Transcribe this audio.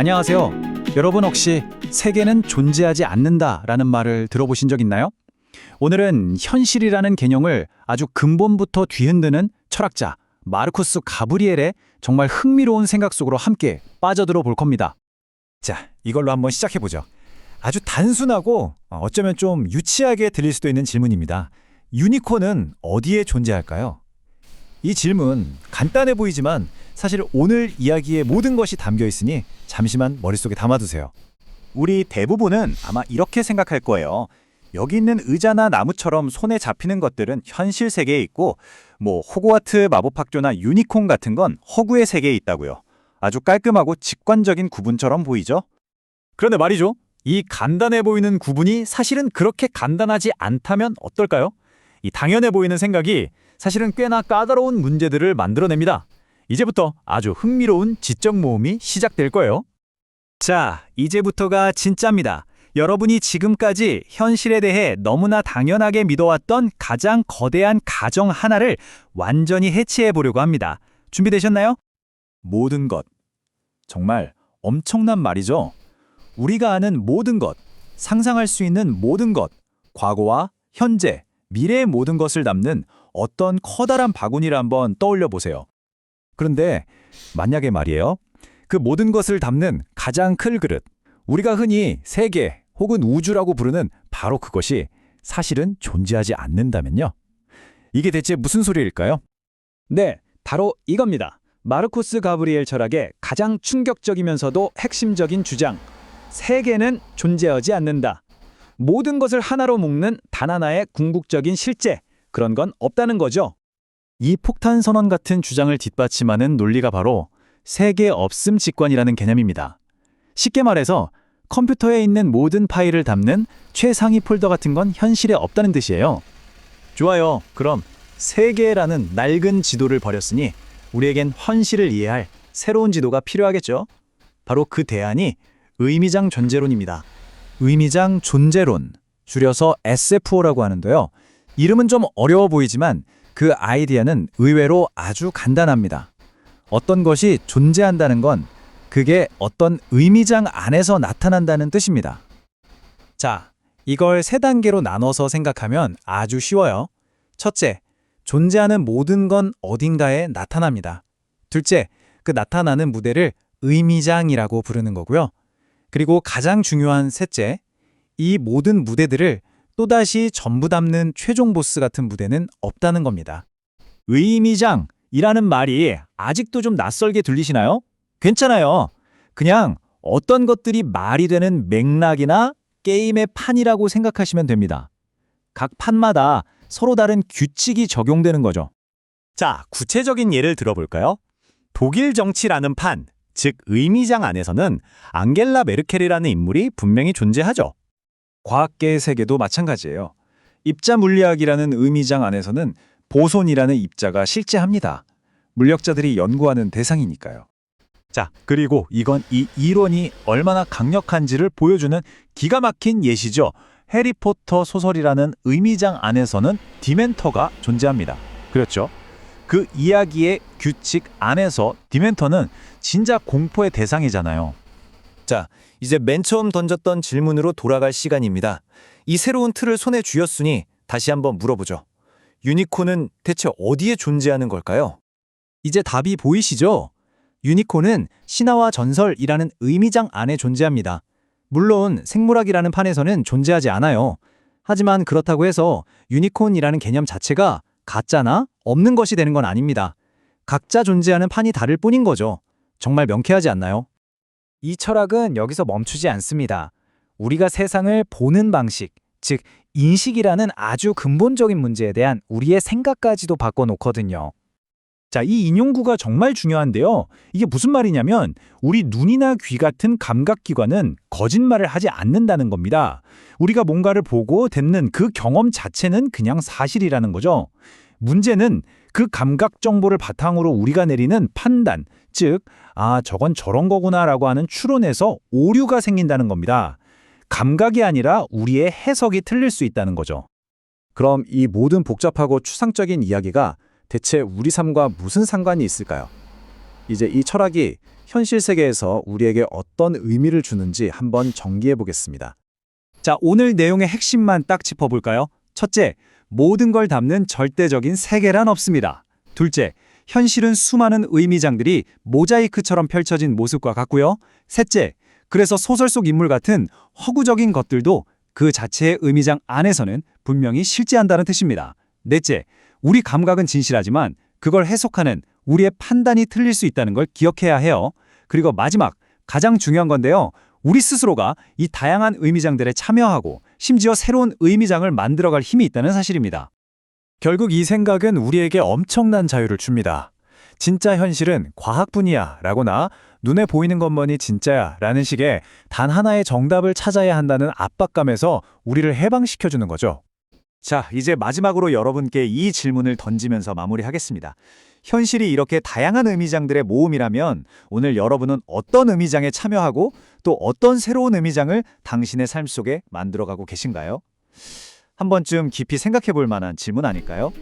안녕하세요. 여러분 혹시 세계는 존재하지 않는다라는 말을 들어보신 적 있나요? 오늘은 현실이라는 개념을 아주 근본부터 뒤흔드는 철학자 마르쿠스 가브리엘의 정말 흥미로운 생각 속으로 함께 빠져들어 볼 겁니다. 자, 이걸로 한번 시작해 보죠. 아주 단순하고 어, 어쩌면 좀 유치하게 들릴 수도 있는 질문입니다. 유니콘은 어디에 존재할까요? 이 질문 간단해 보이지만 사실 오늘 이야기의 모든 것이 담겨 있으니 잠시만 머릿속에 담아두세요. 우리 대부분은 아마 이렇게 생각할 거예요. 여기 있는 의자나 나무처럼 손에 잡히는 것들은 현실 세계에 있고 뭐 호그와트 마법학교나 유니콘 같은 건 허구의 세계에 있다고요. 아주 깔끔하고 직관적인 구분처럼 보이죠? 그런데 말이죠. 이 간단해 보이는 구분이 사실은 그렇게 간단하지 않다면 어떨까요? 이 당연해 보이는 생각이 사실은 꽤나 까다로운 문제들을 만들어냅니다. 이제부터 아주 흥미로운 지적 모험이 시작될 거예요. 자, 이제부터가 진짜입니다. 여러분이 지금까지 현실에 대해 너무나 당연하게 믿어왔던 가장 거대한 가정 하나를 완전히 해체해 보려고 합니다. 준비되셨나요? 모든 것. 정말 엄청난 말이죠. 우리가 아는 모든 것, 상상할 수 있는 모든 것, 과거와 현재, 미래의 모든 것을 담는 어떤 커다란 바구니를 한번 떠올려 보세요. 그런데 만약에 말이에요. 그 모든 것을 담는 가장 큰 그릇, 우리가 흔히 세계 혹은 우주라고 부르는 바로 그것이 사실은 존재하지 않는다면요. 이게 대체 무슨 소리일까요? 네, 바로 이겁니다. 마르쿠스 가브리엘 철학의 가장 충격적이면서도 핵심적인 주장. 세계는 존재하지 않는다. 모든 것을 하나로 묶는 단 하나의 궁극적인 실제. 그런 건 없다는 거죠. 이 폭탄 선언 같은 주장을 뒷받침하는 논리가 바로 세계 없음 직관이라는 개념입니다. 쉽게 말해서 컴퓨터에 있는 모든 파일을 담는 최상위 폴더 같은 건 현실에 없다는 뜻이에요. 좋아요. 그럼 세계라는 낡은 지도를 버렸으니 우리에겐 현실을 이해할 새로운 지도가 필요하겠죠. 바로 그 대안이 의미장 존재론입니다. 의미장 존재론, 줄여서 SFO라고 하는데요. 이름은 좀 어려워 보이지만 그 아이디어는 의외로 아주 간단합니다. 어떤 것이 존재한다는 건 그게 어떤 의미장 안에서 나타난다는 뜻입니다. 자, 이걸 세 단계로 나눠서 생각하면 아주 쉬워요. 첫째, 존재하는 모든 건 어딘가에 나타납니다. 둘째, 그 나타나는 무대를 의미장이라고 부르는 거고요. 그리고 가장 중요한 셋째, 이 모든 무대들을 또다시 전부 담는 최종 보스 같은 무대는 없다는 겁니다. 의미장이라는 말이 아직도 좀 낯설게 들리시나요? 괜찮아요. 그냥 어떤 것들이 말이 되는 맥락이나 게임의 판이라고 생각하시면 됩니다. 각 판마다 서로 다른 규칙이 적용되는 거죠. 자, 구체적인 예를 들어볼까요? 독일 정치라는 판, 즉 의미장 안에서는 앙겔라 메르켈이라는 인물이 분명히 존재하죠. 과학계의 세계도 마찬가지예요. 입자 물리학이라는 의미장 안에서는 보손이라는 입자가 실제합니다. 물리학자들이 연구하는 대상이니까요. 자, 그리고 이건 이 이론이 얼마나 강력한지를 보여주는 기가 막힌 예시죠. 해리포터 소설이라는 의미장 안에서는 디멘터가 존재합니다. 그렇죠? 그 이야기의 규칙 안에서 디멘터는 진짜 공포의 대상이잖아요. 자, 이제 맨 처음 던졌던 질문으로 돌아갈 시간입니다. 이 새로운 틀을 손에 쥐었으니 다시 한번 물어보죠. 유니콘은 대체 어디에 존재하는 걸까요? 이제 답이 보이시죠? 유니콘은 신화와 전설이라는 의미장 안에 존재합니다. 물론 생물학이라는 판에서는 존재하지 않아요. 하지만 그렇다고 해서 유니콘이라는 개념 자체가 가짜나 없는 것이 되는 건 아닙니다. 각자 존재하는 판이 다를 뿐인 거죠. 정말 명쾌하지 않나요? 이 철학은 여기서 멈추지 않습니다. 우리가 세상을 보는 방식, 즉 인식이라는 아주 근본적인 문제에 대한 우리의 생각까지도 바꿔놓거든요. 자, 이 인용구가 정말 중요한데요. 이게 무슨 말이냐면 우리 눈이나 귀 같은 감각기관은 거짓말을 하지 않는다는 겁니다. 우리가 뭔가를 보고 듣는 그 경험 자체는 그냥 사실이라는 거죠. 문제는 그 감각 정보를 바탕으로 우리가 내리는 판단, 즉, 아, 저건 저런 거구나 라고 하는 추론에서 오류가 생긴다는 겁니다. 감각이 아니라 우리의 해석이 틀릴 수 있다는 거죠. 그럼 이 모든 복잡하고 추상적인 이야기가 대체 우리 삶과 무슨 상관이 있을까요? 이제 이 철학이 현실 세계에서 우리에게 어떤 의미를 주는지 한번 정리해 보겠습니다. 자, 오늘 내용의 핵심만 딱 짚어볼까요? 첫째, 모든 걸 담는 절대적인 세계란 없습니다. 둘째, 현실은 수많은 의미장들이 모자이크처럼 펼쳐진 모습과 같고요. 셋째, 그래서 소설 속 인물 같은 허구적인 것들도 그 자체의 의미장 안에서는 분명히 실제한다는 뜻입니다. 넷째, 우리 감각은 진실하지만 그걸 해석하는 우리의 판단이 틀릴 수 있다는 걸 기억해야 해요. 그리고 마지막, 가장 중요한 건데요. 우리 스스로가 이 다양한 의미장들에 참여하고 심지어 새로운 의미장을 만들어갈 힘이 있다는 사실입니다. 결국 이 생각은 우리에게 엄청난 자유를 줍니다. 진짜 현실은 과학뿐이야 라거나 눈에 보이는 것만이 진짜야 라는 식의 단 하나의 정답을 찾아야 한다는 압박감에서 우리를 해방시켜주는 거죠. 자, 이제 마지막으로 여러분께 이 질문을 던지면서 마무리하겠습니다. 현실이 이렇게 다양한 의미장들의 모음이라면 오늘 여러분은 어떤 의미장에 참여하고 또 어떤 새로운 의미장을 당신의 삶 속에 만들어가고 계신가요? 한 번쯤 깊이 생각해 볼 만한 질문 아닐까요?